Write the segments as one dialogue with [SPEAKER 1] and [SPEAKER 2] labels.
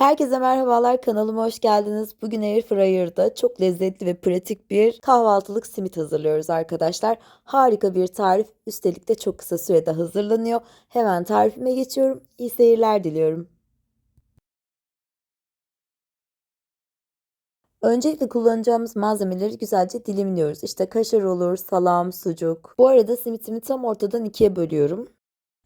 [SPEAKER 1] Herkese merhabalar kanalıma hoş geldiniz. Bugün Airfryer'da çok lezzetli ve pratik bir kahvaltılık simit hazırlıyoruz arkadaşlar. Harika bir tarif. Üstelik de çok kısa sürede hazırlanıyor. Hemen tarifime geçiyorum. İyi seyirler diliyorum. Öncelikle kullanacağımız malzemeleri güzelce dilimliyoruz. İşte kaşar olur, salam, sucuk. Bu arada simitimi tam ortadan ikiye bölüyorum.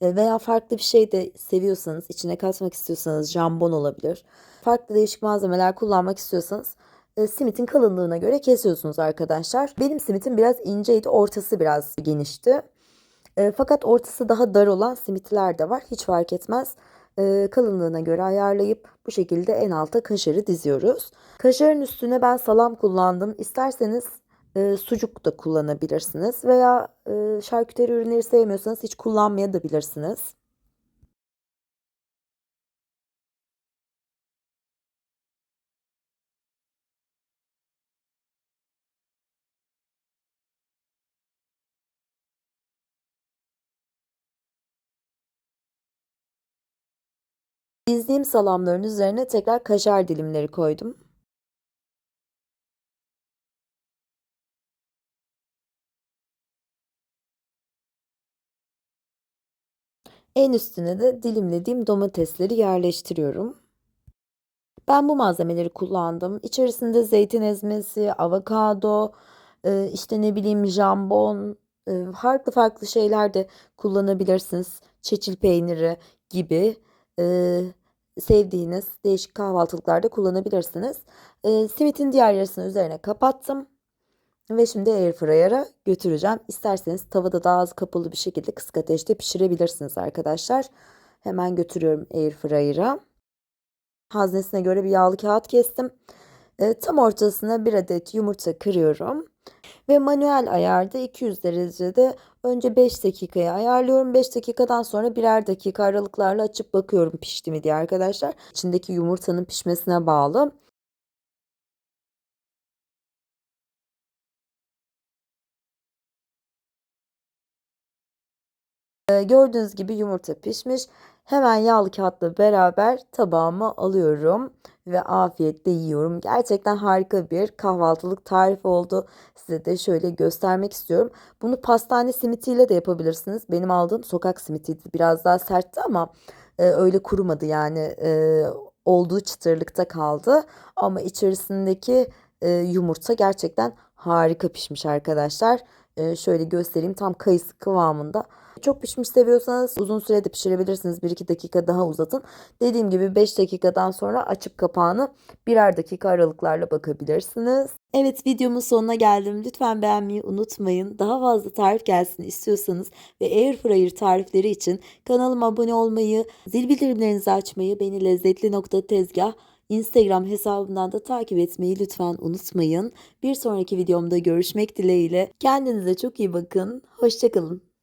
[SPEAKER 1] Veya farklı bir şey de seviyorsanız, içine katmak istiyorsanız jambon olabilir. Farklı değişik malzemeler kullanmak istiyorsanız e, simitin kalınlığına göre kesiyorsunuz arkadaşlar. Benim simitim biraz inceydi, ortası biraz genişti. E, fakat ortası daha dar olan simitler de var. Hiç fark etmez. E, kalınlığına göre ayarlayıp bu şekilde en alta kaşarı diziyoruz. Kaşarın üstüne ben salam kullandım. İsterseniz e, sucuk da kullanabilirsiniz veya e, şarküteri ürünleri sevmiyorsanız hiç kullanmayabilirsiniz. Dizdiğim salamların üzerine tekrar kaşar dilimleri koydum. En üstüne de dilimlediğim domatesleri yerleştiriyorum. Ben bu malzemeleri kullandım. İçerisinde zeytin ezmesi, avokado, e, işte ne bileyim jambon, e, farklı farklı şeyler de kullanabilirsiniz. Çeçil peyniri gibi e, sevdiğiniz değişik kahvaltılıklarda kullanabilirsiniz. Simitin diğer yarısını üzerine kapattım. Ve şimdi airfryer'a götüreceğim. İsterseniz tavada daha az kapalı bir şekilde kısık ateşte pişirebilirsiniz arkadaşlar. Hemen götürüyorum airfryer'a. Haznesine göre bir yağlı kağıt kestim. E, tam ortasına bir adet yumurta kırıyorum. Ve manuel ayarda 200 derecede önce 5 dakikaya ayarlıyorum. 5 dakikadan sonra birer dakika aralıklarla açıp bakıyorum pişti mi diye arkadaşlar. İçindeki yumurtanın pişmesine bağlı. Ee, gördüğünüz gibi yumurta pişmiş. Hemen yağlı kağıtla beraber tabağıma alıyorum ve afiyetle yiyorum. Gerçekten harika bir kahvaltılık tarifi oldu. Size de şöyle göstermek istiyorum. Bunu pastane simitiyle de yapabilirsiniz. Benim aldığım sokak simitiydi. Biraz daha sertti ama e, öyle kurumadı yani. E, olduğu çıtırlıkta kaldı. Ama içerisindeki e, yumurta gerçekten harika pişmiş arkadaşlar. E, şöyle göstereyim tam kayısı kıvamında. Çok pişmiş seviyorsanız uzun sürede pişirebilirsiniz. 1-2 dakika daha uzatın. Dediğim gibi 5 dakikadan sonra açıp kapağını birer dakika aralıklarla bakabilirsiniz. Evet videomun sonuna geldim. Lütfen beğenmeyi unutmayın. Daha fazla tarif gelsin istiyorsanız ve Airfryer tarifleri için kanalıma abone olmayı, zil bildirimlerinizi açmayı, beni lezzetli nokta tezgah Instagram hesabımdan da takip etmeyi lütfen unutmayın. Bir sonraki videomda görüşmek dileğiyle. Kendinize çok iyi bakın. Hoşçakalın.